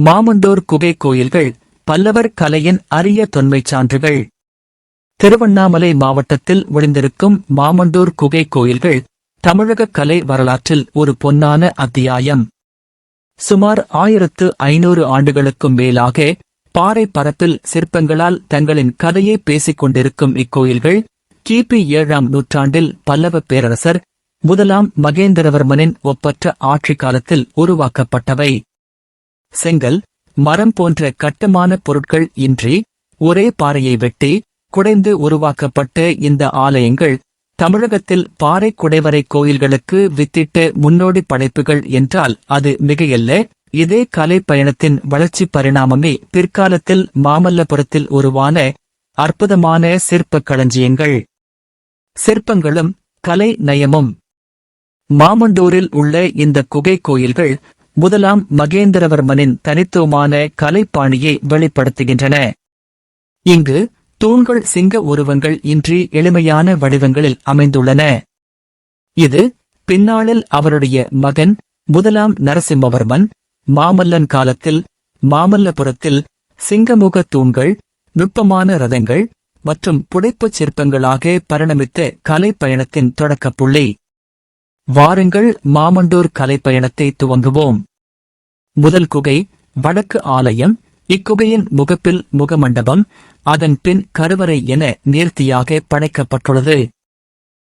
மாமண்டூர் குகை கோயில்கள் பல்லவர் கலையின் அரிய தொன்மைச் சான்றுகள். திருவண்ணாமலை மாவட்டத்தில் ஒளிந்திருக்கும் மாமண்டூர் குகை கோயில்கள் தமிழக கலை வரலாற்றில் ஒரு பொன்னான அத்தியாயம். சுமார் ஆயிரத்து ஐநூறு ஆண்டுகளுக்கும் மேலாக பாறை பரப்பில் சிற்பங்களால் தங்களின் கதையை பேசிக் கொண்டிருக்கும் இக்கோயில்கள் கிபி ஏழாம் நூற்றாண்டில் பல்லவ பேரரசர் முதலாம் மகேந்திரவர்மனின் ஒப்பற்ற ஆட்சி காலத்தில் உருவாக்கப்பட்டவை. செங்கல் மரம் போன்ற கட்டமான பொருட்கள் இன்றி ஒரே பாறையை வெட்டி குடைந்து உருவாக்கப்பட்ட இந்த ஆலயங்கள் தமிழகத்தில் பாறை குடைவரை கோயில்களுக்கு வித்திட்ட முன்னோடி படைப்புகள் என்றால் அது மிகையல்ல. இதே கலை பயணத்தின் வளர்ச்சி பரிணாமமே பிற்காலத்தில் மாமல்லபுரத்தில் உருவான அற்புதமான சிற்பக் களஞ்சியங்கள். சிற்பங்களும் கலை நயமும். மாமண்டூரில் உள்ள இந்த குகை கோயில்கள் முதலாம் மகேந்திரவர்மனின் தனித்துவமான கலைப்பாணியை வெளிப்படுத்துகின்றன. இங்கு தூண்கள் சிங்க உருவங்கள் இன்றி எளிமையான வடிவங்களில் அமைந்துள்ளன. இது பின்னாளில் அவருடைய மகன் முதலாம் நரசிம்மவர்மன் மாமல்லன் காலத்தில் மாமல்லபுரத்தில் சிங்கமுக தூண்கள் நுட்பமான ரதங்கள் மற்றும் புடைப்புச் சிற்பங்களாக பரிணமித்த கலைப்பயணத்தின் தொடக்கப்புள்ளி. வாருங்கள் மாமண்டூர் கலைப்பயணத்தை துவங்குவோம். முதல் குகை வடக்கு ஆலயம் இக்குகையின் முகப்பில் முகமண்டபம் அதன் பின் கருவறை என நேர்த்தியாக படைக்கப்பட்டுள்ளது.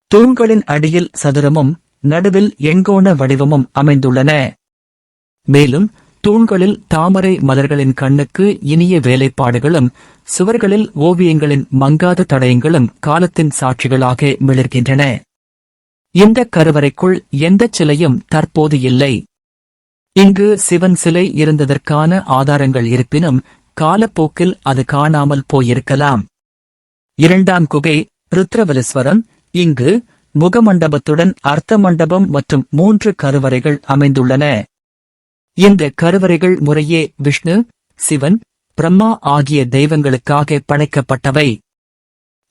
தூண்களின் அடியில் சதுரமும் நடுவில் எங்கோண வடிவமும் அமைந்துள்ளன. மேலும் தூண்களில் தாமரை மலர்களின் கண்ணுக்கு இனிய வேலைப்பாடுகளும் சுவர்களில் ஓவியங்களின் மங்காத தடயங்களும் காலத்தின் சாட்சிகளாக மிளர்கின்றன. இந்த கருவறைக்குள் எந்தச் சிலையும் தற்போது இல்லை. இங்கு சிவன் சிலை இருந்ததற்கான ஆதாரங்கள் இருப்பினும் காலப்போக்கில் அது காணாமல் போயிருக்கலாம். இரண்டாம் குகை ருத்ரவலஸ்வரம் இங்கு முகமண்டபத்துடன் அர்த்த மண்டபம் மற்றும் மூன்று கருவறைகள் அமைந்துள்ளன. இந்த கருவறைகள் முறையே விஷ்ணு சிவன் பிரம்மா ஆகிய தெய்வங்களுக்காக படைக்கப்பட்டவை.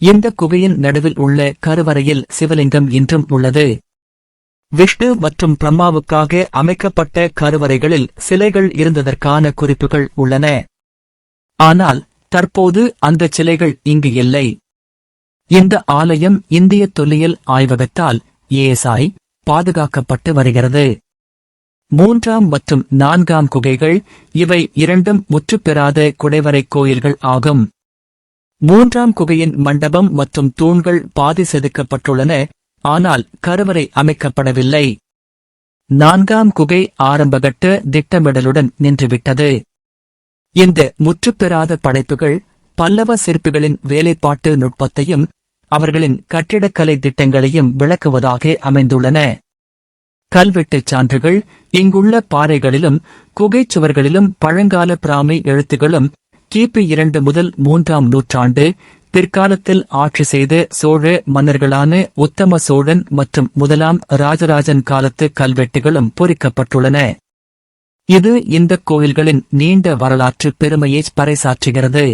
இந்த குகையின் நடுவில் உள்ள கருவறையில் சிவலிங்கம் இன்றும் உள்ளது. விஷ்ணு மற்றும் பிரம்மாவுக்காக அமைக்கப்பட்ட கருவறைகளில் சிலைகள் இருந்ததற்கான குறிப்புகள் உள்ளன. ஆனால் தற்போது அந்த சிலைகள் இங்கு இல்லை. இந்த ஆலயம் இந்திய தொல்லியல் ஆய்வகத்தால் ஏஎஸ்ஐ பாதுகாக்கப்பட்டு வருகிறது. மூன்றாம் மற்றும் நான்காம் குகைகள் இவை இரண்டும் முற்றுப்பெறாத குடைவரை கோயில்கள் ஆகும். மூன்றாம் குகையின் மண்டபம் மற்றும் தூண்கள் பாதி செதுக்கப்பட்டுள்ளன. ஆனால் கருவறை அமைக்கப்படவில்லை. நான்காம் குகை ஆரம்பகட்ட திட்டமிடலுடன் நின்றுவிட்டது. இந்த முற்றுப்பெறாத படைப்புகள் பல்லவ சிற்பிகளின் வேலைப்பாட்டு நுட்பத்தையும் அவர்களின் கட்டிடக்கலை திட்டங்களையும் விளக்குவதாக அமைந்துள்ளன. கல்வெட்டுச் சான்றுகள் இங்குள்ள பாறைகளிலும் குகைச் சுவர்களிலும் பழங்கால பிராமி எழுத்துகளும் கிபி இரண்டு முதல் மூன்றாம் நூற்றாண்டு பிற்காலத்தில் ஆட்சி செய்த சோழ மன்னர்களான உத்தம சோழன் மற்றும் முதலாம் ராஜராஜன் காலத்து கல்வெட்டுகளும் பொறிக்கப்பட்டுள்ளன. இது இந்த கோயில்களின் நீண்ட வரலாற்று பெருமையை பறைசாற்றுகிறது.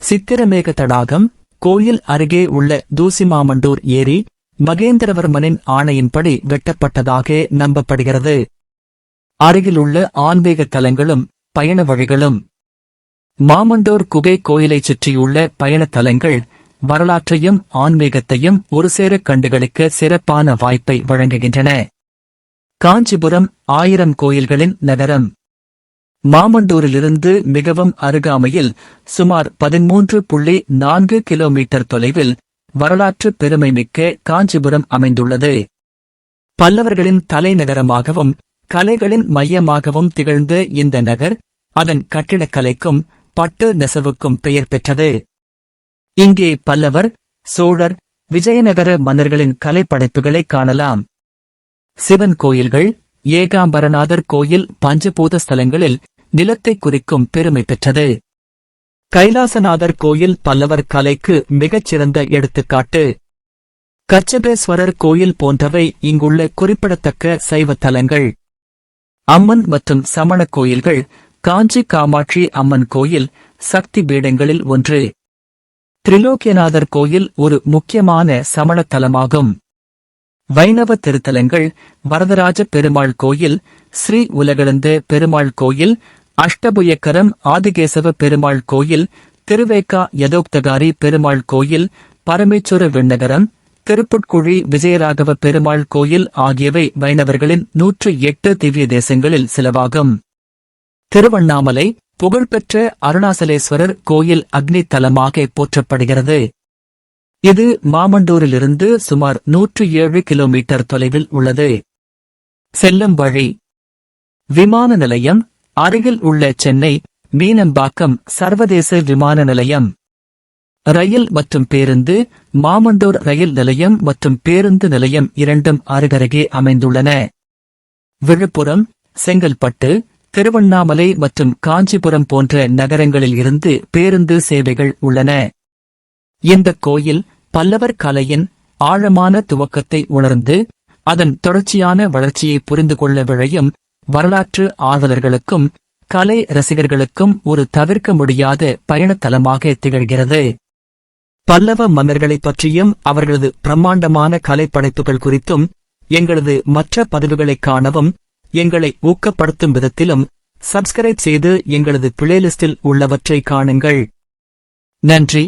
சித்திரமேக தடாகம் கோயில் அருகே உள்ள தூசிமாமண்டூர் ஏரி மகேந்திரவர்மனின் ஆணையின்படி வெட்டப்பட்டதாக நம்பப்படுகிறது. அருகிலுள்ள ஆன்மீக தலங்களும் பயண வழிகளும் மாமண்டூர் குகை கோயிலைச் சுற்றியுள்ள பயண தலங்கள் வரலாற்றையும் ஆன்மீகத்தையும் ஒருசேர கண்டுகளுக்கு சிறப்பான வாய்ப்பை வழங்குகின்றன. காஞ்சிபுரம் ஆயிரம் கோயில்களின் நகரம். மாமண்டூரிலிருந்து மிகவும் அருகாமையில் சுமார் பதிமூன்று புள்ளி நான்கு கிலோமீட்டர் தொலைவில் வரலாற்று பெருமைமிக்க காஞ்சிபுரம் அமைந்துள்ளது. பல்லவர்களின் தலைநகரமாகவும் கலைகளின் மையமாகவும் திகழ்ந்த இந்த நகர் அதன் கட்டிடக்கலைக்கும் பட்டு நெசவுக்கும் பெயர் பெற்றது. இங்கே பல்லவர் சோழர் விஜயநகர மன்னர்களின் கலைப்படைப்புகளை காணலாம். சிவன் கோயில்கள் ஏகாம்பரநாதர் கோயில் பஞ்சபூத ஸ்தலங்களில் நிலத்தை குறிக்கும் பெருமை பெற்றது. கைலாசநாதர் கோயில் பல்லவர் கலைக்கு மிகச்சிறந்த எடுத்துக்காட்டு. கச்சபேஸ்வரர் கோயில் போன்றவை இங்குள்ள குறிப்பிடத்தக்க சைவ தலங்கள். அம்மன் மற்றும் சமண கோயில்கள் காஞ்சி காமாட்சி அம்மன் கோயில் சக்தி பீடங்களில் ஒன்று. திரிலோக்கியநாதர் கோயில் ஒரு முக்கியமான சமண தலமாகும் வைணவ திருத்தலங்கள் வரதராஜ பெருமாள் கோயில் ஸ்ரீ உலகளந்த பெருமாள் கோயில் அஷ்டபுயக்கரம் ஆதிகேசவ பெருமாள் கோயில் திருவேக்கா யதோக்தகாரி பெருமாள் கோயில் பரமேஸ்வர விண்ணகரம் திருப்புட்குழி விஜயராகவ பெருமாள் கோயில் ஆகியவை வைணவர்களின் நூற்று எட்டு திவ்ய தேசங்களில் சிலவாகும். திருவண்ணாமலை புகழ்பெற்ற அருணாசலேஸ்வரர் கோயில் அக்னி தலமாக போற்றப்படுகிறது. இது மாமண்டூரிலிருந்து சுமார் நூற்று ஏழு கிலோமீட்டர் தொலைவில் உள்ளது. செல்லும் வழி. விமான நிலையம் அருகில் உள்ள சென்னை மீனம்பாக்கம் சர்வதேச விமான நிலையம். ரயில் மற்றும் பேருந்து மாமண்டூர் ரயில் நிலையம் மற்றும் பேருந்து நிலையம் இரண்டும் அருகருகே அமைந்துள்ளன. விழுப்புரம் செங்கல்பட்டு திருவண்ணாமலை மற்றும் காஞ்சிபுரம் போன்ற நகரங்களில் இருந்து பேருந்து சேவைகள் உள்ளன. இந்த கோயில் பல்லவர் கலையின் ஆழமான துவக்கத்தை உணர்ந்து அதன் தொடர்ச்சியான வளர்ச்சியை புரிந்து கொள்ள விழையும் வரலாற்று ஆர்வலர்களுக்கும் கலை ரசிகர்களுக்கும் ஒரு தவிர்க்க முடியாத பயணத்தலமாக திகழ்கிறது. பல்லவ மன்னர்களைப் பற்றியும் அவர்களது பிரம்மாண்டமான கலைப்படைப்புகள் குறித்தும் எங்களது மற்ற பதிவுகளைக் காணவும் எங்களை ஊக்கப்படுத்தும் விதத்திலும் சப்ஸ்கிரைப் செய்து எங்களது பிளேலிஸ்டில் உள்ளவற்றை காணுங்கள். நன்றி.